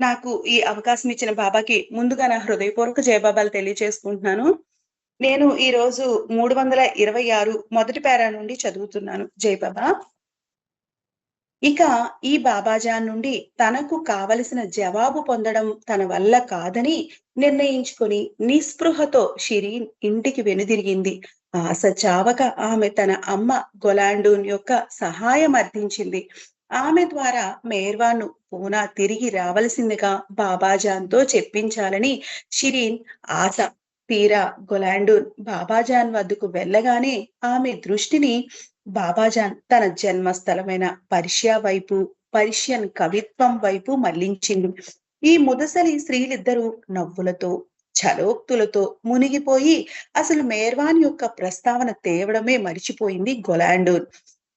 నాకు ఈ అవకాశం ఇచ్చిన బాబాకి ముందుగా నా హృదయపూర్వక జయబాబాలు తెలియజేసుకుంటున్నాను నేను ఈ రోజు మూడు వందల ఇరవై ఆరు మొదటి పేరా నుండి చదువుతున్నాను జయబాబా. ఇక ఈ బాబాజాన్ నుండి తనకు కావలసిన జవాబు పొందడం తన వల్ల కాదని నిర్ణయించుకొని నిస్పృహతో షిరీన్ ఇంటికి వెనుదిరిగింది. ఆశ చావక ఆమె తన అమ్మ గొలాండూన్ యొక్క సహాయం అర్థించింది. ఆమె ద్వారా మేర్వాను పూనా తిరిగి రావలసిందిగా బాబాజాన్తో చెప్పించాలని షిరీన్ ఆశ. తీరా గొలాండూన్ బాబాజాన్ వద్దకు వెళ్ళగానే ఆమె దృష్టిని బాబాజాన్ తన జన్మస్థలమైన పర్షియా వైపు పర్షియన్ కవిత్వం వైపు మళ్ళించింది ఈ ముదసలి స్త్రీలిద్దరూ నవ్వులతో చలోక్తులతో మునిగిపోయి అసలు మేర్వాన్ యొక్క ప్రస్తావన తేవడమే మరిచిపోయింది గొలాండూన్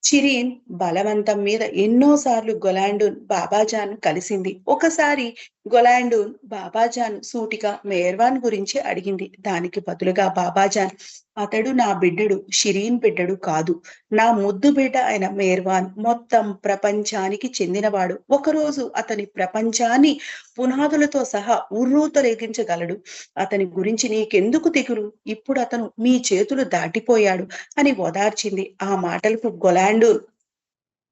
చిరీన్ బలవంతం మీద ఎన్నోసార్లు గొలాండు బాబాజాన్ కలిసింది. ఒకసారి గొలాండూన్ బాబాజాన్ సూటిగా మేర్వాన్ గురించి అడిగింది. దానికి బదులుగా బాబాజాన్ అతడు నా బిడ్డడు షిరీన్ బిడ్డడు కాదు. నా ముద్దు బిడ్డ అయిన మేర్వాన్ మొత్తం ప్రపంచానికి చెందినవాడు. ఒకరోజు అతని ప్రపంచాన్ని పునాదులతో సహా ఉర్రూతలేగించగలడు అతని గురించి నీకెందుకు దిగులు ఇప్పుడు అతను మీ చేతులు దాటిపోయాడు అని ఓదార్చింది. ఆ మాటలకు గొలాండు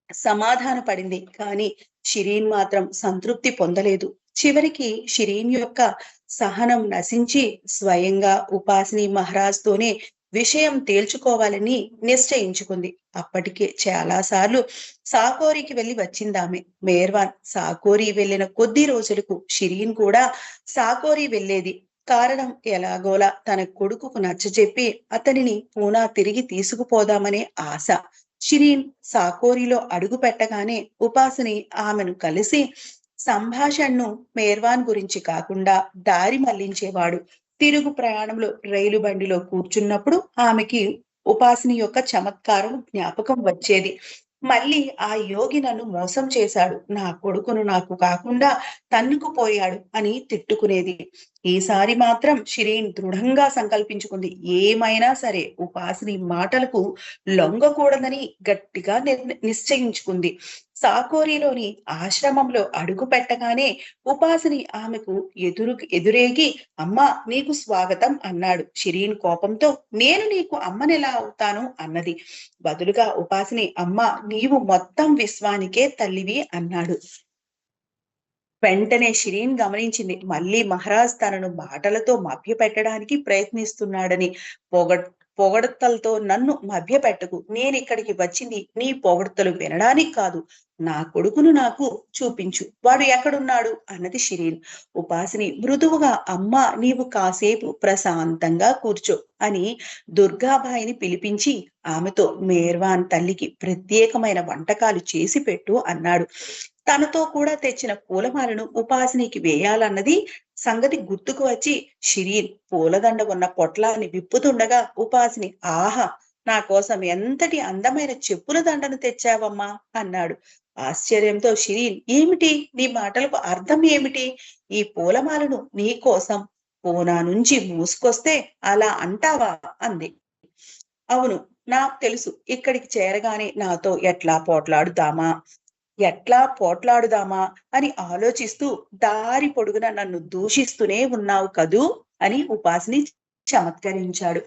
సమాధాన పడింది కానీ షిరీన్ మాత్రం సంతృప్తి పొందలేదు. చివరికి షిరీన్ యొక్క సహనం నశించి స్వయంగా ఉపాసిని మహారాజ్ తోనే విషయం తేల్చుకోవాలని నిశ్చయించుకుంది. అప్పటికే చాలా సార్లు సాకోరికి వెళ్ళి వచ్చిందామె. మేర్వాన్ సాకోరి వెళ్ళిన కొద్ది రోజులకు షిరీన్ కూడా సాకోరి వెళ్ళేది. కారణం ఎలాగోలా తన కొడుకుకు నచ్చజెప్పి అతనిని పూనా తిరిగి తీసుకుపోదామనే ఆశ. షిరీన్ సాకోరిలో అడుగు పెట్టగానే ఉపాసిని ఆమెను కలిసి సంభాషణను మేర్వాన్ గురించి కాకుండా దారి మళ్ళించేవాడు. తిరుగు ప్రయాణంలో రైలు బండిలో కూర్చున్నప్పుడు ఆమెకి ఉపాసిని యొక్క చమత్కారం జ్ఞాపకం వచ్చేది. మళ్ళీ ఆ యోగి నన్ను మోసం చేశాడు. నా కొడుకును నాకు కాకుండా తన్నుకుపోయాడు అని తిట్టుకునేది. ఈసారి మాత్రం షిరీన్ దృఢంగా సంకల్పించుకుంది. ఏమైనా సరే ఉపాసిని మాటలకు లొంగకూడదని గట్టిగా నిశ్చయించుకుంది. సాకోరిలోని ఆశ్రమంలో అడుగు పెట్టగానే ఉపాసిని ఆమెకు ఎదురు ఎదురేగి అమ్మా నీకు స్వాగతం అన్నాడు. షిరీన్ కోపంతో నేను నీకు అమ్మనెలా అవుతాను అన్నది. బదులుగా ఉపాసిని అమ్మ నీవు మొత్తం విశ్వానికే తల్లివి అన్నాడు. వెంటనే షిరీన్ గమనించింది మళ్ళీ మహారాజ్ తనను మాటలతో మభ్యపెట్టడానికి ప్రయత్నిస్తున్నాడని. పొగ పొగడతలతో నన్ను మభ్యపెట్టకు. నేను ఇక్కడికి వచ్చింది నీ పొగడతలు వినడానికి కాదు. నా కొడుకును నాకు చూపించు. వాడు ఎక్కడున్నాడు? అన్నది షిరీన్. ఉపాసిని మృదువుగా అమ్మ నీవు కాసేపు ప్రశాంతంగా కూర్చో అని దుర్గాబాయిని పిలిపించి ఆమెతో మేర్వాన్ తల్లికి ప్రత్యేకమైన వంటకాలు చేసి పెట్టు అన్నాడు. తనతో కూడా తెచ్చిన పూలమాలను ఉపాసినికి వేయాలన్నది సంగతి గుర్తుకు వచ్చి షిరీన్ పూలదండ ఉన్న పొట్లాన్ని విప్పుతుండగా ఉపాసిని ఆహా నా కోసం ఎంతటి అందమైన చెప్పుల దండను తెచ్చావమ్మా అన్నాడు. ఆశ్చర్యంతో షిరీన్ ఏమిటి? నీ మాటలకు అర్థం ఏమిటి? ఈ పూలమాలను నీ కోసం పూనా నుంచి మూసుకొస్తే అలా అంటావా? అంది. అవును నాకు తెలుసు. ఇక్కడికి చేరగానే నాతో ఎట్లా పోట్లాడుదామా ఎట్లా పోట్లాడుదామా అని ఆలోచిస్తూ దారి పొడుగున నన్ను దూషిస్తూనే ఉన్నావు కదూ అని ఉపాసిని చమత్కరించాడు.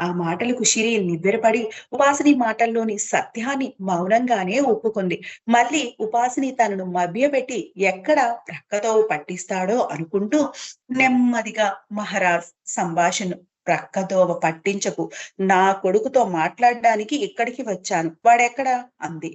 ఆ మాటలకు షిరి నివ్వెరపడి ఉపాసిని మాటల్లోని సత్యాన్ని మౌనంగానే ఒప్పుకుంది. మళ్ళీ ఉపాసిని తనను మభ్యపెట్టి ఎక్కడ ప్రక్కతో పట్టిస్తాడో అనుకుంటూ నెమ్మదిగా మహారాజ్ సంభాషణ ప్రక్కదోవ పట్టించకు. నా కొడుకుతో మాట్లాడడానికి ఇక్కడికి వచ్చాను. వాడెక్కడా? అంది.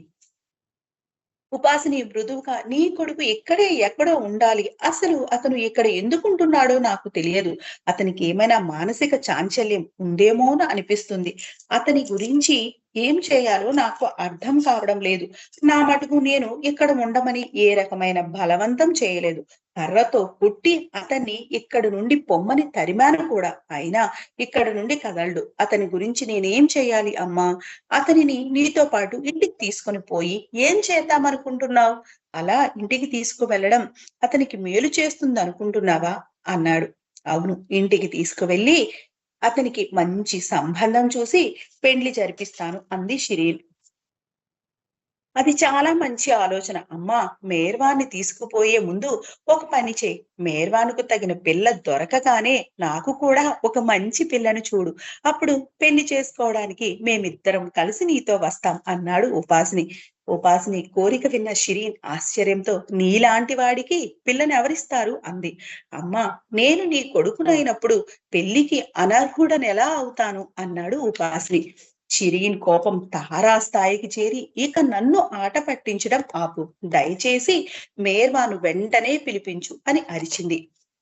ఉపాసని మృదువుగా నీ కొడుకు ఇక్కడే ఎక్కడో ఉండాలి. అసలు అతను ఇక్కడ ఎందుకుంటున్నాడో నాకు తెలియదు. అతనికి ఏమైనా మానసిక చాంచల్యం ఉందేమోన అనిపిస్తుంది. అతని గురించి ఏం చేయాలో నాకు అర్థం కావడం లేదు. నా మటుకు నేను ఇక్కడ ఉండమని ఏ రకమైన బలవంతం చేయలేదు. కర్రతో పుట్టి అతన్ని ఇక్కడి నుండి పొమ్మని తరిమాను కూడా. అయినా ఇక్కడ నుండి కదలడు. అతని గురించి నేనేం చేయాలి అమ్మా? అతనిని నీతో పాటు ఇంటికి తీసుకొని పోయి ఏం చేద్దామనుకుంటున్నావు అలా ఇంటికి తీసుకువెళ్ళడం అతనికి మేలు చేస్తుంది అనుకుంటున్నావా అన్నాడు. అవును ఇంటికి తీసుకువెళ్ళి అతనికి మంచి సంబంధం చూసి పెండ్లి జరిపిస్తాను అంది షిరీన్ అది చాలా మంచి ఆలోచన. అమ్మా! మేర్వాన్ని తీసుకుపోయే ముందు ఒక పని చేయి మేర్వానుకు తగిన పిల్ల దొరకగానే నాకు కూడా ఒక మంచి పిల్లను చూడు. అప్పుడు పెళ్ళి చేసుకోవడానికి మేమిద్దరం కలిసి నీతో వస్తాం అన్నాడు ఉపాసిని. ఉపాసిని కోరిక విన్న షిరీన్ ఆశ్చర్యంతో నీలాంటి వాడికి పిల్లని ఎవరిస్తారు అంది. అమ్మా! నేను నీ కొడుకునైనప్పుడు పెళ్ళికి అనర్హుడనెలా అవుతాను అన్నాడు ఉపాసిని. షిరీన్ కోపం తారాస్థాయికి చేరి ఇక నన్ను ఆట పట్టించడం ఆపు. దయచేసి మేర్వాను వెంటనే పిలిపించు అని అరిచింది.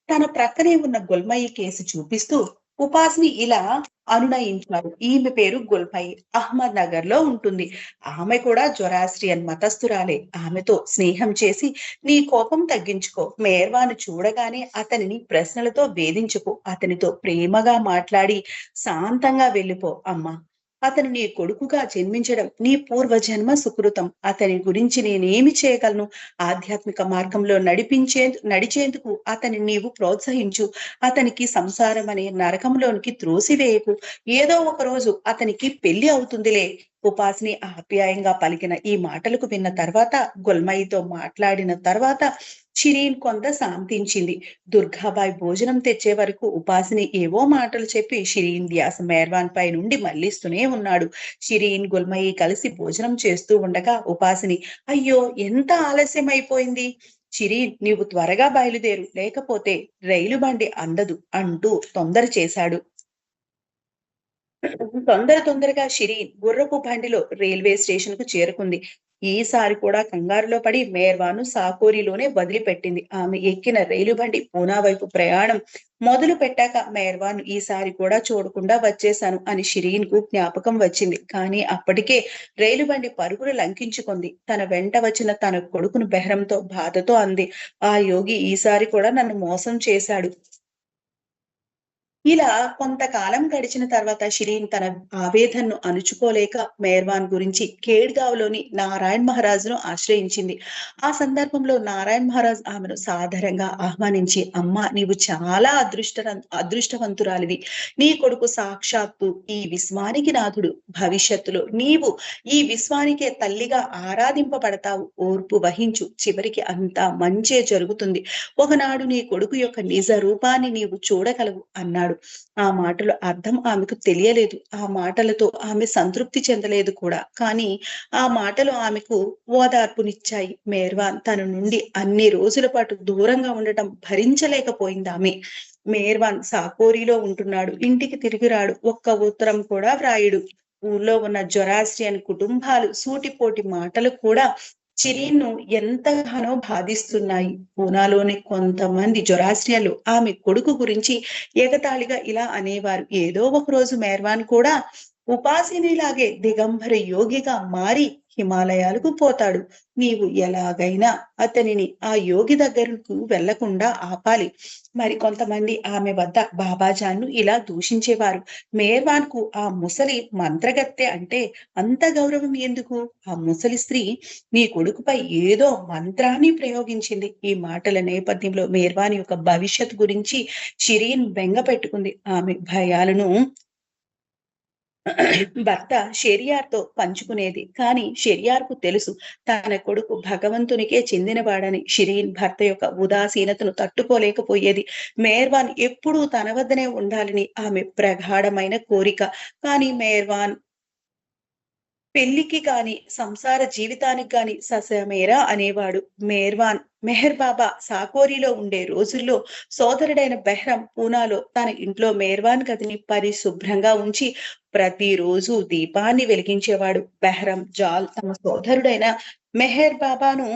తన ప్రక్కనే ఉన్న గుల్మయి కేసు చూపిస్తూ ఉపాసిని ఇలా అనునయించారు. ఈమె పేరు గుల్పై అహ్మద్ నగర్లో ఉంటుంది. ఆమె కూడా జొరాస్ట్రియన్ మతస్థురాలే. ఆమెతో స్నేహం చేసి నీ కోపం తగ్గించుకో. మేర్వాను చూడగానే అతనిని ప్రశ్నలతో వేధించుకో. అతనితో ప్రేమగా మాట్లాడి శాంతంగా వెళ్ళిపో అమ్మా! అతను నీ కొడుకుగా జన్మించడం నీ పూర్వజన్మ సుకృతం. అతని గురించి నేనేమి చేయగలను? ఆధ్యాత్మిక మార్గంలో నడిపించే నడిచేందుకు అతన్ని నీవు ప్రోత్సహించు. అతనికి సంసారం అనే నరకంలోనికి త్రోసివేయకు. ఏదో ఒక రోజు అతనికి పెళ్ళి అవుతుందిలే. ఉపాసిని ఆప్యాయంగా పలికిన ఈ మాటలకు విన్న తర్వాత గుల్మయితో మాట్లాడిన తర్వాత షిరీన్ కొంత శాంతించింది. దుర్గాబాయ్ భోజనం తెచ్చే వరకు ఉపాసిని ఏవో మాటలు చెప్పి షిరీన్ ధ్యాస మేర్వాన్ పై నుండి మళ్ళిస్తూనే ఉన్నాడు. షిరీన్, గుల్మయి కలిసి భోజనం చేస్తూ ఉండగా ఉపాసిని అయ్యో ఎంత ఆలస్యం అయిపోయింది. చిరీన్ నీవు త్వరగా బయలుదేరు లేకపోతే రైలు బండి అందదు అంటూ తొందర చేశాడు. తొందర తొందరగా షిరీన్ గుర్రపు బండిలో రైల్వే స్టేషన్కు చేరుకుంది. ఈసారి కూడా కంగారులో పడి మేర్వాను సాకోరిలోనే వదిలిపెట్టింది. ఆమె ఎక్కిన రైలు బండి పూనా వైపు ప్రయాణం మొదలు పెట్టాక మేర్వాను ఈసారి కూడా చూడకుండా వచ్చేశాను అని షిరీన్కు జ్ఞాపకం వచ్చింది. కానీ అప్పటికే రైలు బండి పరుగులు లంకించుకుంది. తన వెంట వచ్చిన తన కొడుకును బెహరంతో బాధతో అంది. ఆ యోగి ఈసారి కూడా నన్ను మోసం చేశాడు. ఇలా కొంతకాలం గడిచిన తర్వాత షిరీన్ తన ఆవేదనను అణుచుకోలేక మేర్వాన్ గురించి కేడ్గావ్‌లోని నారాయణ్ మహారాజును ఆశ్రయించింది. ఆ సందర్భంలో నారాయణ్ మహారాజ్ ఆమెను సాధారణంగా ఆహ్వానించి అమ్మా! నీవు చాలా అదృష్ట అదృష్టవంతురాలివి. నీ కొడుకు సాక్షాత్తు ఈ విశ్వానికి నాథుడు. భవిష్యత్తులో నీవు ఈ విశ్వానికే తల్లిగా ఆరాధింపబడతావు. ఓర్పు వహించు. చివరికి అంతా మంచే జరుగుతుంది. ఒకనాడు నీ కొడుకు యొక్క నిజ రూపాన్ని నీవు చూడగలవు అన్నాడు. ఆ మాటలు అర్థం ఆమెకు తెలియలేదు. ఆ మాటలతో ఆమె సంతృప్తి చెందలేదు కూడా. కానీ ఆ మాటలు ఆమెకు ఓదార్పునిచ్చాయి. మేర్వాన్ తన నుండి అన్ని రోజుల పాటు దూరంగా ఉండటం భరించలేకపోయింది ఆమె మేర్వాన్ సాకోరిలో ఉంటున్నాడు. ఇంటికి తిరిగి రాడు. ఒక్క ఉత్తరం కూడా వ్రాయడు. ఊళ్ళో ఉన్న జొరాస్ట్రియన్ కుటుంబాలు సూటిపోటి మాటలు కూడా షిరీన్‌ను ఎంతగానో బాధిస్తున్నాయి. పూనాలోని కొంతమంది జొరాస్ట్రియన్లు ఆమె కొడుకు గురించి ఏకతాళిగా ఇలా అనేవారు. ఏదో ఒక రోజు మేర్వాన్ కూడా ఉపాసినిలాగే దిగంబర యోగిగా మారి హిమాలయాలకు పోతాడు. నీవు ఎలాగైనా అతనిని ఆ యోగి దగ్గరకు వెళ్ళకుండా ఆపాలి. మరి కొంతమంది ఆమె వద్ద బాబాజాన్‌ను ఇలా దూషించేవారు. మేర్వాన్‌కు ఆ ముసలి మంత్రగత్తె అంటే అంత గౌరవం ఎందుకు? ఆ ముసలి స్త్రీ నీ కొడుకుపై ఏదో మంత్రాన్ని ప్రయోగించింది. ఈ మాటల నేపథ్యంలో మేర్వాన్ యొక్క భవిష్యత్ గురించి షిరీన్ బెంగ పెట్టుకుంది. ఆమె భయాలను భర్త షెరియార్‌తో పంచుకునేది. కానీ షెరియార్‌కు తెలుసు తన కొడుకు భగవంతునికే చెందినవాడని. షిరీన్ భర్త యొక్క ఉదాసీనతను తట్టుకోలేకపోయేది. మేర్వాన్ ఎప్పుడూ తన వద్దనే ఉండాలని ఆమె ప్రగాఢమైన కోరిక. కానీ మేర్వాన్ పెళ్ళికి గాని, సంసార జీవితానికి గాని ససమేరా అనేవాడు. మేర్వాన్ మెహర్ బాబా సాకోరిలో ఉండే రోజుల్లో సోదరుడైన బెహ్రం పూనాలో తన ఇంట్లో మేర్వాన్ గదిని పరిశుభ్రంగా ఉంచి ప్రతిరోజు దీపాన్ని వెలిగించేవాడు. బెహ్రం, జాల్ తమ సోదరుడైన మెహర్ బాబాను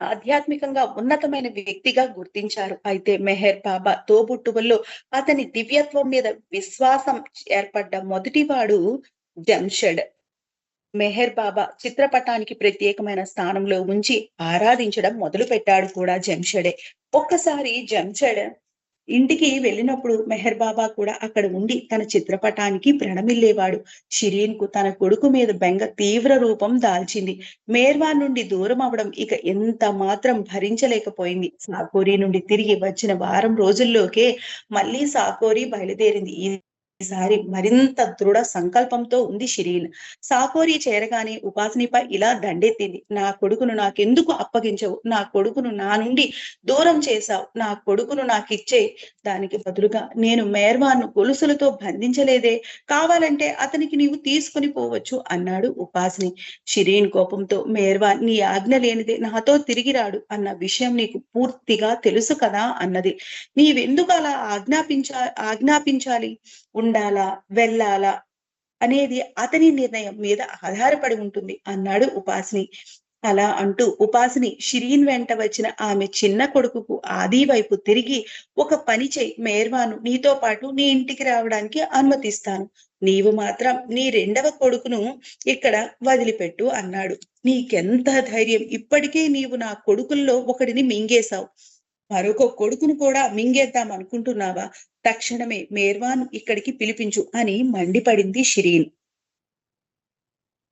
ఆధ్యాత్మికంగా ఉన్నతమైన వ్యక్తిగా గుర్తించారు. అయితే మెహర్ బాబా తోబుట్టువుల్లో అతని దివ్యత్వం మీద విశ్వాసం ఏర్పడ్డ మొదటివాడు జంషెడ్. మెహర్ బాబా చిత్రపటానికి ప్రత్యేకమైన స్థానంలో ఉంచి ఆరాధించడం మొదలు పెట్టాడు కూడా జంషెడే. ఒక్కసారి జంషెడ్ ఇంటికి వెళ్ళినప్పుడు మెహర్ బాబా కూడా అక్కడ ఉండి తన చిత్రపటానికి ప్రణమిల్లేవాడు. షిరీన్‌కు తన కొడుకు మీద బెంగ తీవ్ర రూపం దాల్చింది. మేర్వాన్ నుండి దూరం అవ్వడం ఇక ఎంత మాత్రం భరించలేకపోయింది. సాకోరి నుండి తిరిగి వచ్చిన వారం రోజుల్లోకే మళ్ళీ సాకోరి బయలుదేరింది. ఈసారి మరింత దృఢ సంకల్పంతో ఉంది షిరీన్. సాకోరి చేరగానే ఉపాసనిపై ఇలా దండెత్తింది. నా కొడుకును నాకెందుకు అప్పగించవు? నా కొడుకును నా నుండి దూరం చేశావు. నా కొడుకును నాకిచ్చే దానికి బదులుగా నేను మేర్వాన్ను గొలుసులతో బంధించలేదే. కావాలంటే అతనికి నీవు తీసుకుని పోవచ్చు అన్నాడు ఉపాసిని. షిరీన్ కోపంతో మేర్వాన్ నీ ఆజ్ఞ లేనిదే నాతో తిరిగి రాడు అన్న విషయం నీకు పూర్తిగా తెలుసు కదా అన్నది. నీవెందుకు అలా ఆజ్ఞాపించా ఆజ్ఞాపించాలి? ఉండాలా వెళ్ళాలా అనేది అతని నిర్ణయం మీద ఆధారపడి ఉంటుంది. అన్నాడు ఉపాసిని. అలా అంటూ ఉపాసిని షిరీన్ వెంట వచ్చిన ఆమె చిన్న కొడుకుకు ఆది వైపు తిరిగి ఒక పని చేయి మేర్వాను నీతో పాటు నీ ఇంటికి రావడానికి అనుమతిస్తాను. నీవు మాత్రం నీ రెండవ కొడుకును ఇక్కడ వదిలిపెట్టు అన్నాడు. నీకెంత ధైర్యం ఇప్పటికే నీవు నా కొడుకుల్లో ఒకడిని మింగేశావు. మరొక కొడుకును కూడా మింగేద్దాం అనుకుంటున్నావా? తక్షణమే మేర్వాన్ ఇక్కడికి పిలిపించు అని మండిపడింది షిరీన్.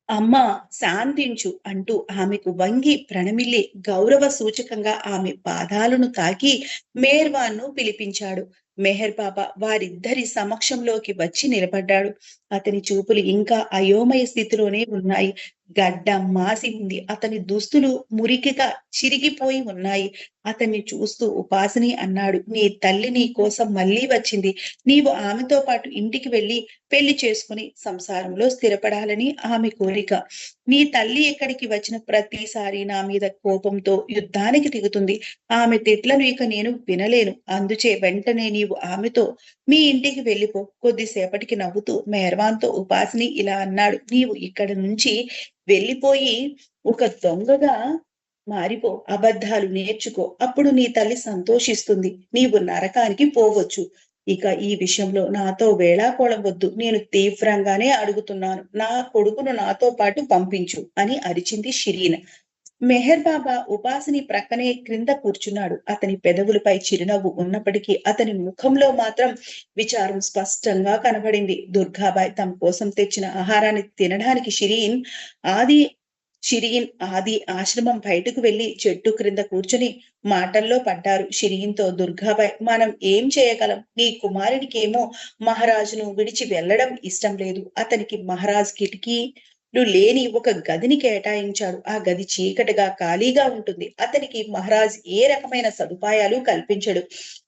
అమ్మ శాంతించు అంటూ ఆమెకు వంగి ప్రణమిల్లి గౌరవ సూచకంగా ఆమె పాదాలను తాకి మేర్వాన్ను పిలిపించాడు. మెహర్ బాబా వారిద్దరి సమక్షంలోకి వచ్చి నిలబడ్డాడు. అతని చూపులు ఇంకా అయోమయ స్థితిలోనే ఉన్నాయి. గడ్డ మాసి ఉంది. అతని దుస్తులు మురికిగా చిరిగిపోయి ఉన్నాయి. అతన్ని చూస్తూ ఉపాసిని అన్నాడు. నీ తల్లి నీ కోసం మళ్ళీ వచ్చింది. నీవు ఆమెతో పాటు ఇంటికి వెళ్ళి పెళ్ళి చేసుకుని సంసారంలో స్థిరపడాలని ఆమె కోరిక. నీ తల్లి ఎక్కడికి వచ్చిన ప్రతిసారి నా మీద కోపంతో యుద్ధానికి దిగుతుంది. ఆమె తిట్లను ఇక నేను వినలేను. అందుచే వెంటనే నీ నీవు ఆమెతో మీ ఇంటికి వెళ్ళిపో. కొద్దిసేపటికి నవ్వుతూ మెహర్వాన్తో ఉపాసిని ఇలా అన్నాడు. నీవు ఇక్కడ నుంచి వెళ్ళిపోయి ఒక దొంగగా మారిపో. అబద్ధాలు నేర్చుకో. అప్పుడు నీ తల్లి సంతోషిస్తుంది. నీవు నరకానికి పోవచ్చు. ఇక ఈ విషయంలో నాతో వేళాకోళం వద్దు. నేను తీవ్రంగానే అడుగుతున్నాను. నా కొడుకును నాతో పాటు పంపించు అని అరిచింది షిరీన్. మెహర్ బాబా ఉపాసిని ప్రక్కనే క్రింద కూర్చున్నాడు. అతని పెదవులపై చిరునవ్వు ఉన్నప్పటికీ అతని ముఖంలో మాత్రం విచారం స్పష్టంగా కనబడింది. దుర్గాబాయ్ తమ కోసం తెచ్చిన ఆహారాన్ని తినడానికి షిరీన్ ఆది షిరీన్ ఆది ఆశ్రమం బయటకు వెళ్ళి చెట్టు క్రింద కూర్చుని మాటల్లో పడ్డారు. షిరీన్తో దుర్గాబాయ్ మనం ఏం చేయగలం? నీ కుమారుడికేమో మహారాజును విడిచి వెళ్ళడం ఇష్టం లేదు. అతనికి మహారాజ్ కిటికీ లేని ఒక గదిని కేటాయించాడు ఆ గది చీకటిగా ఖాళీగా ఉంటుంది. అతనికి మహారాజ్ ఏ రకమైన సదుపాయాలు కల్పించడు.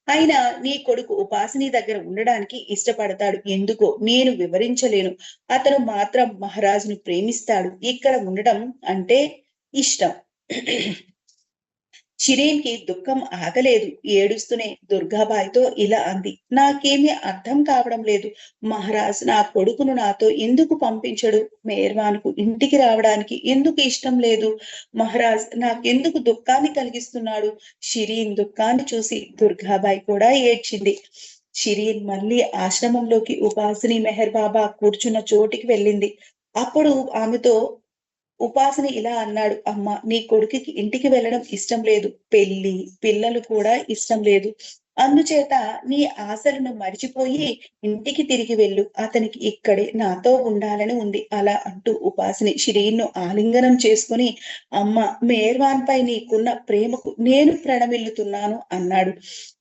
అయినా నీ కొడుకు ఉపాసిని దగ్గర ఉండడానికి ఇష్టపడతాడు. ఎందుకో నేను వివరించలేను. అతను మాత్రం మహారాజును ప్రేమిస్తాడు. ఇక్కడ ఉండడం అంటే ఇష్టం. షిరీన్కి దుఃఖం ఆగలేదు. ఏడుస్తూనే దుర్గాబాయితో ఇలా అంది. నాకేమీ అర్థం కావడం లేదు. మహారాజ్ నా కొడుకును నాతో ఎందుకు పంపించడు? మేర్వాన్కు ఇంటికి రావడానికి ఎందుకు ఇష్టం లేదు? మహారాజ్ నాకెందుకు దుఃఖాన్ని కలిగిస్తున్నాడు? షిరీన్ దుఃఖాన్ని చూసి దుర్గాబాయి కూడా ఏడ్చింది. షిరీన్ మళ్ళీ ఆశ్రమంలోకి ఉపాసిని మెహర్ బాబా కూర్చున్న చోటికి వెళ్ళింది. అప్పుడు ఆమెతో ఉపాసని ఇలా అన్నాడు అమ్మ నీ కొడుకుకి ఇంటికి వెళ్ళడం ఇష్టం లేదు. పెళ్ళి పిల్లలు కూడా ఇష్టం లేదు. అందుచేత నీ ఆశలను మరిచిపోయి ఇంటికి తిరిగి వెళ్ళు. అతనికి ఇక్కడే నాతో ఉండాలని ఉంది. అలా అంటూ ఉపాసిని షిరీన్ను ఆలింగనం చేసుకుని అమ్మ మేర్వాన్ పై నీకున్న ప్రేమకు నేను ప్రణమిల్లుతున్నాను అన్నాడు.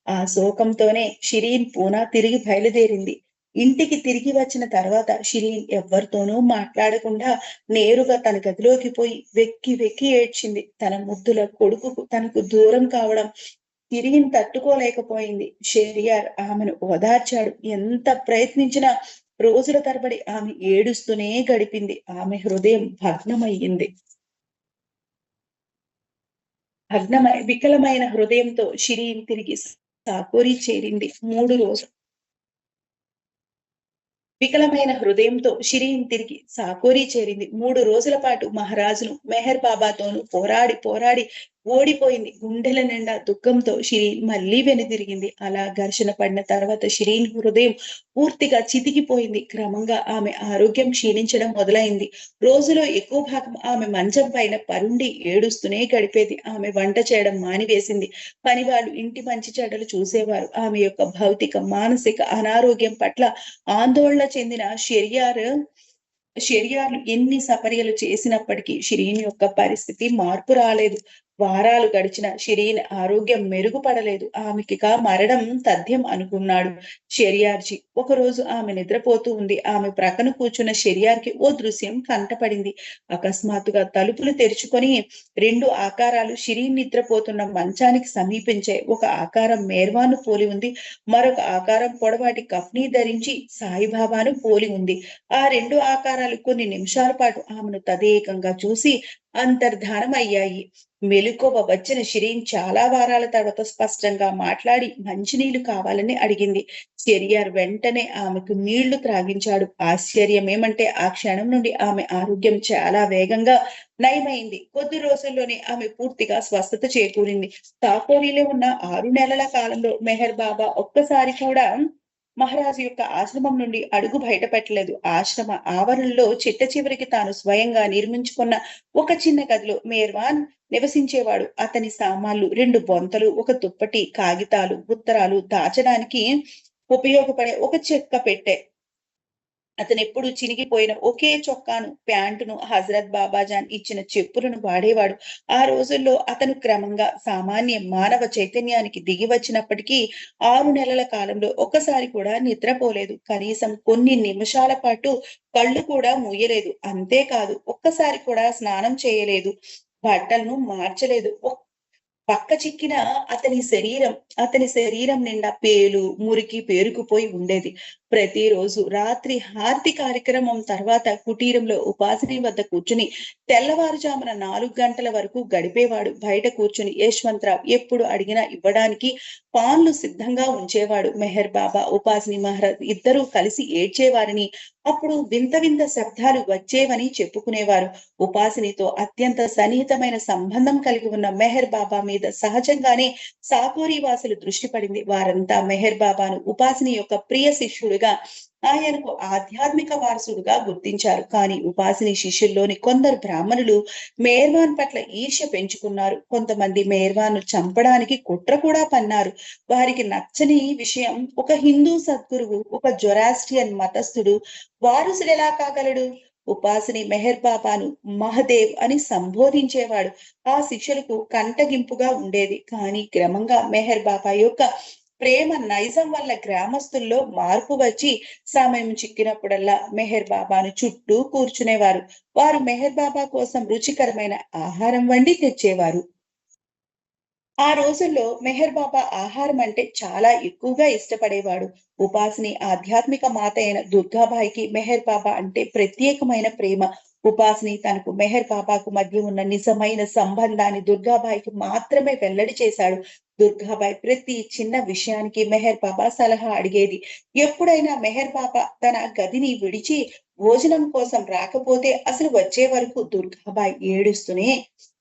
ఆ శోకంతోనే షిరీన్ పూనా తిరిగి బయలుదేరింది. ఇంటికి తిరిగి వచ్చిన తర్వాత షిరీన్ ఎవరితోనూ మాట్లాడకుండా నేరుగా తన గదిలోకి పోయి వెక్కి వెక్కి ఏడ్చింది. తన ముద్దుల కొడుకుకు తనకు దూరం కావడం షిరీన్ తట్టుకోలేకపోయింది. షెరియార్ ఆమెను ఓదార్చాడు. ఎంత ప్రయత్నించినా రోజుల తరబడి ఆమె ఏడుస్తూనే గడిపింది. ఆమె హృదయం భగ్నమయ్యింది. భగ్నమై వికలమైన హృదయంతో షిరీన్ తిరిగి సాకోరి చేరింది. మూడు రోజులు వికలమైన హృదయంతో షిరీన్ తిరిగి సాకోరి చేరింది. మూడు రోజుల పాటు మహారాజును మెహర్ బాబాతోనూ పోరాడి పోరాడి ఓడిపోయింది. గుండెల నిండా దుఃఖంతో షిరీన్ మళ్ళీ వెనుదిరిగింది. అలా ఘర్షణ పడిన తర్వాత షిరీన్ హృదయం పూర్తిగా చితికిపోయింది. క్రమంగా ఆమె ఆరోగ్యం క్షీణించడం మొదలైంది. రోజులో ఎక్కువ భాగం ఆమె మంచం పైన పరుండి ఏడుస్తూనే గడిపేది. ఆమె వంట చేయడం మానివేసింది. పని వాళ్ళు ఇంటి మంచి చెడ్డలు చూసేవారు. ఆమె యొక్క భౌతిక మానసిక అనారోగ్యం పట్ల ఆందోళన చెందిన షెరియార్ షెరియార్లు ఎన్ని సపర్యలు చేసినప్పటికీ షిరీన్ యొక్క పరిస్థితి మార్పు రాలేదు. వారాలు గడిచిన షిరీన్ ఆరోగ్యం మెరుగుపడలేదు. ఆమెకిక మరణం తథ్యం అనుకున్నాడు షెరియార్జీ. ఒకరోజు ఆమె నిద్రపోతూ ఉంది. ఆమె ప్రక్కన కూర్చున్న షెరియార్కి ఓ దృశ్యం కంటపడింది. అకస్మాత్తుగా తలుపులు తెరుచుకొని రెండు ఆకారాలు షిరీన్ నిద్రపోతున్న మంచానికి సమీపించాయి ఒక ఆకారం మేర్వాను పోలి ఉంది. మరొక ఆకారం పొడవాటి కఫ్నీ ధరించి సాయిబాబాను పోలి ఉంది. ఆ రెండు ఆకారాలు కొన్ని నిమిషాల పాటు ఆమెను తదేకంగా చూసి అంతర్ధానం అయ్యాయి మెలుకోవ వచ్చిన షిరీన్ చాలా వారాల తర్వాత స్పష్టంగా మాట్లాడి మంచినీళ్ళు కావాలని అడిగింది. చెరియార్ వెంటనే ఆమెకు నీళ్ళు త్రాగించాడు. ఆశ్చర్యం ఏమంటే ఆ క్షణం నుండి ఆమె ఆరోగ్యం చాలా వేగంగా నయమైంది. కొద్ది రోజుల్లోనే ఆమె పూర్తిగా స్వస్థత చేకూరింది. తాకోరీలో ఉన్న ఆరు నెలల కాలంలో మెహర్ బాబా ఒక్కసారి కూడా మహారాజు యొక్క ఆశ్రమం నుండి అడుగు బయటపెట్టలేదు. ఆశ్రమ ఆవరణలో చిట్ట చివరికి తాను స్వయంగా నిర్మించుకున్న ఒక చిన్న గదిలో మేర్వాన్ నివసించేవాడు. అతని సామాన్లు రెండు బొంతలు ఒక దుప్పటి కాగితాలు ఉత్తరాలు దాచడానికి ఉపయోగపడే ఒక చెక్క పెట్టె. అతను ఎప్పుడు చినిగిపోయిన ఒకే చొక్కాను ప్యాంటును హజరత్ బాబాజాన్ ఇచ్చిన చెప్పులను వాడేవాడు. ఆ రోజుల్లో అతను క్రమంగా సామాన్య మానవ చైతన్యానికి దిగి వచ్చినప్పటికీ ఆరు నెలల కాలంలో ఒక్కసారి కూడా నిద్రపోలేదు. కనీసం కొన్ని నిమిషాల పాటు కళ్ళు కూడా మూయలేదు. అంతేకాదు ఒక్కసారి కూడా స్నానం చేయలేదు. బట్టలను మార్చలేదు. పక్క చిక్కిన అతని శరీరం అతని శరీరం నిండా పేలు మురికి పేరుకుపోయి ఉండేది. ప్రతిరోజు రాత్రి హారతి కార్యక్రమం తర్వాత కుటీరంలో ఉపాసని వద్ద కూర్చుని తెల్లవారుజామున నాలుగు గంటల వరకు గడిపేవాడు. బయట కూర్చుని యశ్వంతరావు ఎప్పుడు అడిగినా ఇవ్వడానికి పాన్లు సిద్ధంగా ఉంచేవాడు. మెహర్ బాబా ఉపాసిని మహారాజ్ ఇద్దరూ కలిసి ఏడ్చేవారని. అప్పుడు వింత వింత శబ్దాలు వచ్చేవని చెప్పుకునేవారు. ఉపాసినితో అత్యంత సన్నిహితమైన సంబంధం కలిగి ఉన్న మెహర్ బాబా మీద సహజంగానే సాకోరి వాసులు దృష్టి పడింది. వారంతా మెహర్ బాబాను ఉపాసిని యొక్క ప్రియ శిష్యుడిగా ఆయనకు ఆధ్యాత్మిక వారసుడుగా గుర్తించారు. కానీ ఉపాసిని శిష్యుల్లోని కొందరు బ్రాహ్మణులు మేర్వాన్ పట్ల ఈర్ష్య పెంచుకున్నారు. కొంతమంది మేర్వాన్ చంపడానికి కుట్ర కూడా పన్నారు. వారికి నచ్చని విషయం ఒక హిందూ సద్గురువు ఒక జొరాస్ట్రియన్ మతస్థుడు వారసుడు ఎలా కాగలడు? ఉపాసిని మెహర్ బాబాను మహదేవ్ అని సంబోధించేవాడు. ఆ శిష్యులకు కంటగింపుగా ఉండేది. కానీ క్రమంగా మెహర్ బాబా యొక్క ప్రేమ నైజం వల్ల గ్రామస్తుల్లో మార్పు వచ్చి సమయం చిక్కినప్పుడల్లా మెహర్ బాబాను చుట్టూ కూర్చునేవారు. వారు మెహర్ బాబా కోసం రుచికరమైన ఆహారం వండి తెచ్చేవారు. ఆ రోజుల్లో మెహర్ బాబా ఆహారం అంటే చాలా ఎక్కువగా ఇష్టపడేవాడు. ఉపాసిని ఆధ్యాత్మిక మాత అయిన దుర్గాబాయికి మెహర్ బాబా అంటే ప్రత్యేకమైన ప్రేమ. ఉపాసిని తనకు మెహర్ బాబాకు మధ్య ఉన్న నిజమైన సంబంధాన్ని దుర్గాబాయికి మాత్రమే వెల్లడి చేశాడు. దుర్గాబాయి ప్రతి చిన్న విషయానికి మెహర్ బాబా సలహా అడిగేది. ఎప్పుడైనా మెహర్ బాబా తన గదిని విడిచి భోజనం కోసం రాకపోతే అసలు వచ్చే వరకు దుర్గాబాయి ఏడుస్తూనే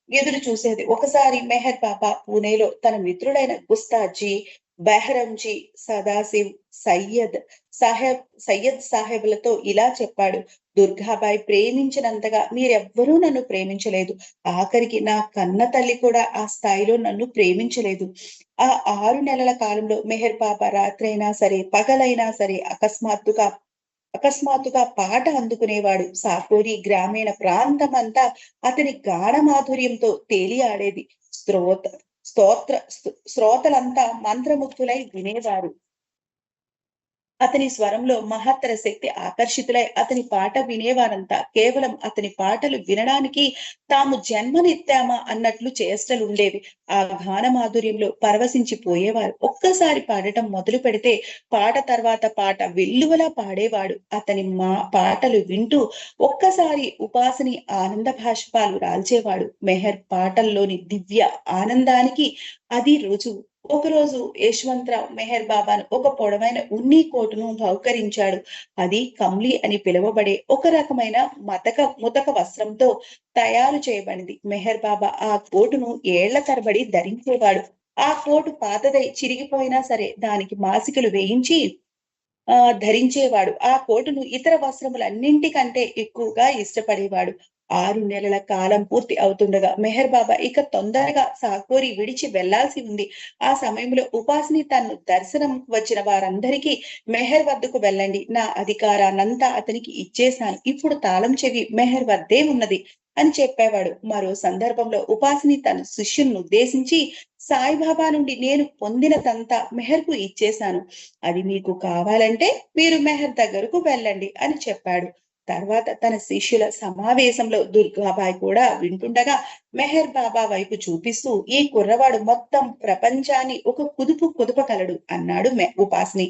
ఎదురు చూసేది. ఒకసారి మెహర్ బాబా పూణేలో తన మిత్రుడైన గుస్తాజీ బెహరంజీ సదాశివ్ సయ్యద్ సాహెబ్ సయ్యద్ సాహెబ్లతో ఇలా చెప్పాడు. దుర్గాబాయి ప్రేమించినంతగా మీరెవ్వరూ నన్ను ప్రేమించలేదు. ఆఖరికి నా కన్న తల్లి కూడా ఆ స్థాయిలో నన్ను ప్రేమించలేదు. ఆ ఆరు నెలల కాలంలో మెహర్ బాబా రాత్రైనా సరే పగలైనా సరే అకస్మాత్తుగా అకస్మాత్తుగా పాట అందుకునేవాడు. సాకోరి గ్రామీణ ప్రాంతమంతా అతని గాఢమాధుర్యంతో తేలియాడేది. స్తోత స్తోత్ర శ్రోతలంతా మంత్రముగ్ధులై వినేవారు. అతని స్వరంలో మహత్తర శక్తి ఆకర్షితులై అతని పాట వినేవారంతా కేవలం అతని పాటలు వినడానికి తాము జన్మనెత్తామా అన్నట్లు చేష్టలు ఉండేవి. ఆ గాన మాధుర్యంలో పరవశించిపోయేవారు. ఒక్కసారి పాడటం మొదలు పెడితే పాట తర్వాత పాట వెల్లువలా పాడేవాడు. అతని మా పాటలు వింటూ ఒక్కసారి ఉపాసని ఆనంద భాష్పాలు రాల్చేవాడు. మెహర్ పాటల్లోని దివ్య ఆనందానికి అది రుజువు. ఒకరోజు యశ్వంతరావు మెహర్ బాబాను ఒక పొడవైన ఉన్ని కోటును బహుకరించాడు అది కమ్లీ అని పిలువబడే ఒక రకమైన మతక ముతక వస్త్రంతో తయారు చేయబడింది. మెహర్ బాబా ఆ కోటును ఏళ్ళ తరబడి ధరించేవాడు. ఆ కోటు పాతదై చిరిగిపోయినా సరే దానికి మాసికలు వేయించి ఆ ధరించేవాడు. ఆ కోటును ఇతర వస్త్రములన్నింటికంటే ఎక్కువగా ఇష్టపడేవాడు. ఆరు నెలల కాలం పూర్తి అవుతుండగా మెహర్ బాబా ఇక తొందరగా సాకోరి విడిచి వెళ్ళాల్సి ఉంది. ఆ సమయంలో ఉపాసిని తను దర్శనం వచ్చిన వారందరికీ మెహర్ వద్దకు వెళ్ళండి. నా అధికారాన్నంతా అతనికి ఇచ్చేశాను. ఇప్పుడు తాళం చెవి మెహర్ వద్దే ఉన్నది అని చెప్పేవాడు. మరో సందర్భంలో ఉపాసిని తన శిష్యుని ఉద్దేశించి సాయిబాబా నుండి నేను పొందినదంతా మెహర్కు ఇచ్చేశాను. అది మీకు కావాలంటే మీరు మెహర్ దగ్గరకు వెళ్ళండి అని చెప్పాడు. తర్వాత తన శిష్యుల సమావేశంలో దుర్గాబాయ్ కూడా వింటుండగా మెహర్ బాబా వైపు చూపిస్తూ ఈ కుర్రవాడు మొత్తం ప్రపంచాన్ని ఒక కుదుపు కుదుపగలడు అన్నాడు ఉపాసిని.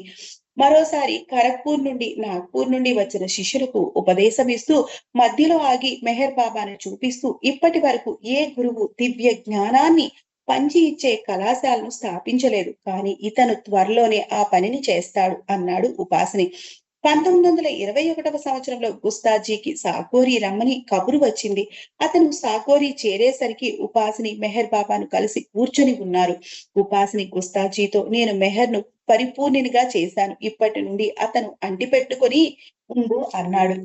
మరోసారి ఖరగ్పూర్ నుండి నాగ్పూర్ నుండి వచ్చిన శిష్యులకు ఉపదేశం ఇస్తూ మధ్యలో ఆగి మెహర్ బాబాను చూపిస్తూ ఇప్పటి వరకు ఏ గురువు దివ్య జ్ఞానాన్ని పంచి ఇచ్చే కళాశాలను స్థాపించలేదు కానీ ఇతను త్వరలోనే ఆ పనిని చేస్తాడు అన్నాడు ఉపాసిని. పంతొమ్మిది వందల ఇరవై ఒకటవ సంవత్సరంలో గుస్తాజీకి సాకోరి రమ్మని కబురు వచ్చింది. అతను సాకోరి చేరేసరికి ఉపాసిని మెహర్ బాబాను కలిసి కూర్చొని ఉన్నారు. ఉపాసిని గుస్తాజీతో నేను మెహర్ను పరిపూర్ణినిగా చేశాను. ఇప్పటి నుండి అతను అంటి పెట్టుకొని ఉండు అన్నాడు.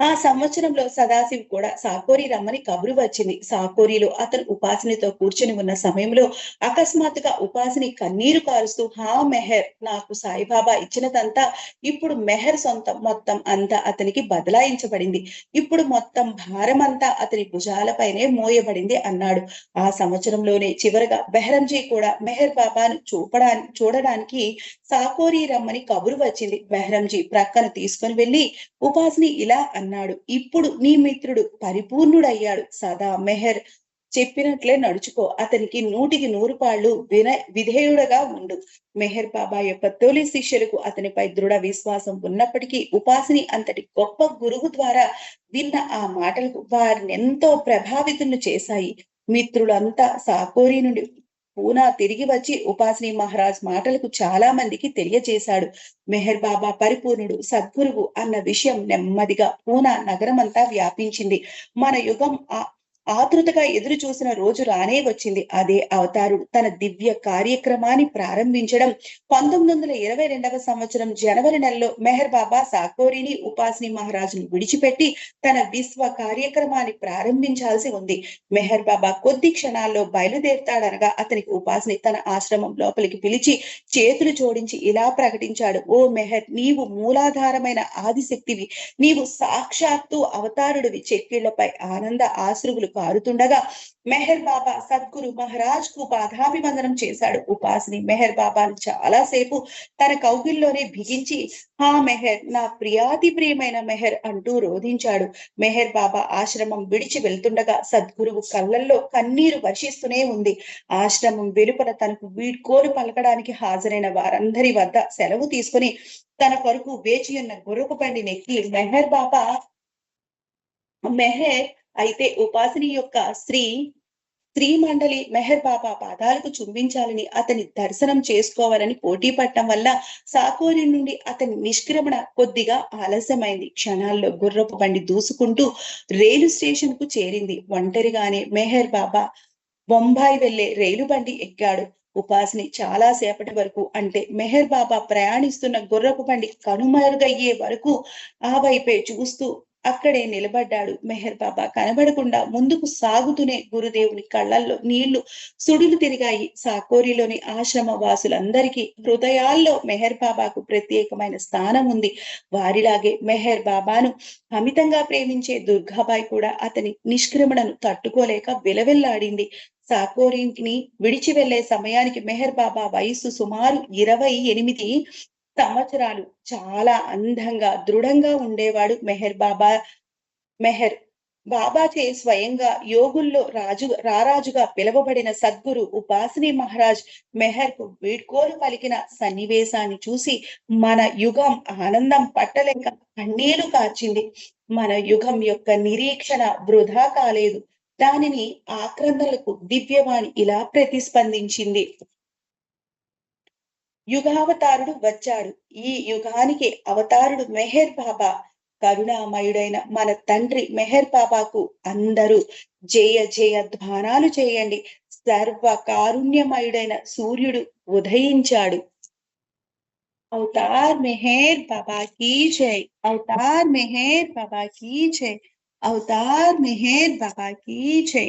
ఆ సంవత్సరంలో సదాశివ్ కూడా సాకోరి రమ్మని కబురు వచ్చింది. సాకోరిలో అతను ఉపాసనితో కూర్చుని ఉన్న సమయంలో అకస్మాత్తుగా ఉపాసిని కన్నీరు కారుస్తూ హా మెహర్ నాకు సాయిబాబా ఇచ్చినదంతా ఇప్పుడు మెహర్ సొంతం మొత్తం అంతా అతనికి బదలాయించబడింది. ఇప్పుడు మొత్తం భారం అంతా అతని భుజాలపైనే మోయబడింది అన్నాడు. ఆ సంవత్సరంలోనే చివరగా బెహరంజీ కూడా మెహర్ బాబాను చూపడానికి చూడడానికి సాకోరి రమ్మని కబురు వచ్చింది. బెహరంజీ ప్రక్కన తీసుకుని వెళ్ళి ఉపాసిని ఇలా అన్నాడు. ఇప్పుడు నీ మిత్రుడు పరిపూర్ణుడయ్యాడు. సదా మెహర్ చెప్పినట్లే నడుచుకో. అతనికి నూటికి నూరు పాళ్ళు విన విధేయుడగా ఉండు. మెహర్ బాబా యొక్క తొలి శిష్యులకు అతనిపై దృఢ విశ్వాసం ఉన్నప్పటికీ ఉపాసిని అంతటి గొప్ప గురువు ద్వారా విన్న ఆ మాటలకు వారిని ఎంతో ప్రభావితులు చేశాయి. మిత్రులంతా సాకోరి నుండి పూనా తిరిగి వచ్చి ఉపాసిని మహారాజ్ మాటలకు చాలా మందికి తెలియజేశాడు. మెహర్ బాబా పరిపూర్ణుడు సద్గురువు అన్న విషయం నెమ్మదిగా పూనా నగరమంతా వ్యాపించింది. మన యుగం ఆతృతగా ఎదురు చూసిన రోజు రానే వచ్చింది. అదే అవతారుడు తన దివ్య కార్యక్రమాన్ని ప్రారంభించడం. పంతొమ్మిది వందల ఇరవై రెండవ సంవత్సరం జనవరి నెలలో మెహర్ బాబా సాకోరిని ఉపాసిని మహారాజును విడిచిపెట్టి తన విశ్వ కార్యక్రమాన్ని ప్రారంభించాల్సి ఉంది. మెహర్ బాబా కొద్ది క్షణాల్లో బయలుదేరుతాడనగా అతనికి ఉపాసిని తన ఆశ్రమం లోపలికి పిలిచి చేతులు జోడించి ఇలా ప్రకటించాడు. ఓ మెహర్ నీవు మూలాధారమైన ఆదిశక్తివి. నీవు సాక్షాత్తు అవతారుడివి. చెక్కిళ్ళపై ఆనంద ఆశ్రువులు కారుతుండగా మెహర్ బాబా సద్గురు మహారాజ్కు పాదాభివందనం చేశాడు. ఉపాసిని మెహర్ బాబాను చాలా సేపు తన కౌగిల్లోనే బిగించి హా మెహర్ నా ప్రియాతి ప్రియమైన మెహర్ అంటూ రోధించాడు. మెహర్ బాబా ఆశ్రమం విడిచి వెళ్తుండగా సద్గురువు కళ్ళల్లో కన్నీరు వర్షిస్తూనే ఉంది. ఆశ్రమం వెలుపల తనకు వీడ్కోలు పలకడానికి హాజరైన వారందరి వద్ద సెలవు తీసుకుని తన కొరకు వేచి ఉన్న గుర్రపు బండి నెక్కి మెహర్ బాబా మెహర్ అయితే ఉపాసని యొక్క స్త్రీ స్త్రీ మండలి మెహర్ బాబా పాదాలకు చుంబించాలని అతని దర్శనం చేసుకోవాలని పోటీ పట్టడం వల్ల సాకోరి నుండి అతని నిష్క్రమణ కొద్దిగా ఆలస్యమైంది. క్షణాల్లో గుర్రపు బండి దూసుకుంటూ రైలు స్టేషన్కు చేరింది. ఒంటరిగానే మెహర్ బాబా బొంబాయి వెళ్ళే రైలు బండి ఎక్కాడు. ఉపాసిని చాలా సేపటి వరకు అంటే మెహర్ బాబా ప్రయాణిస్తున్న గుర్రపు బండి కనుమరుగయ్యే వరకు ఆ వైపే చూస్తూ అక్కడే నిలబడ్డాడు మెహర్ బాబా. కనబడకుండా ముందుకు సాగుతూనే గురుదేవుని కళ్ళల్లో నీళ్ళు సుడులు తిరిగాయి. సాకోరిలోని ఆశ్రమ వాసులందరికీ హృదయాల్లో మెహర్ బాబాకు ప్రత్యేకమైన స్థానం ఉంది. వారిలాగే మెహర్ బాబాను అమితంగా ప్రేమించే దుర్గాబాయి కూడా అతని నిష్క్రమణను తట్టుకోలేక విలవెల్లాడింది. సాకోరిని విడిచి వెళ్ళే సమయానికి మెహర్ బాబా వయస్సు సుమారు ఇరవై ఎనిమిది. సంవత్సరాలు చాలా అందంగా దృఢంగా ఉండేవాడు మెహర్ బాబా. మెహర్ బాబాచే స్వయంగా యోగుల్లో రాజు రారాజుగా పిలువబడిన సద్గురు ఉపాసిని మహారాజ్ మెహర్కు వీడ్కోలు పలికిన సన్నివేశాన్ని చూసి మన యుగం ఆనందం పట్టలేక కన్నీళ్ళు కార్చింది. మన యుగం యొక్క నిరీక్షణ వృధా కాలేదు. దానిని ఆక్రందలకు దివ్యవాణి ఇలా ప్రతిస్పందించింది. యుగావతారుడు వచ్చాడు. ఈ యుగానికి అవతారుడు మెహర్ బాబా కరుణామయుడైన మన తండ్రి మెహర్ బాబాకు అందరూ జయ జయ ధ్వానాలు చేయండి. సర్వ కారుణ్యమయుడైన సూర్యుడు ఉదయించాడు. అవతార్ మెహర్ బాబా కీ జై. అవతార్ మెహర్ బాబా కీ జై. అవతార్ మెహర్ బాబా కీ జై.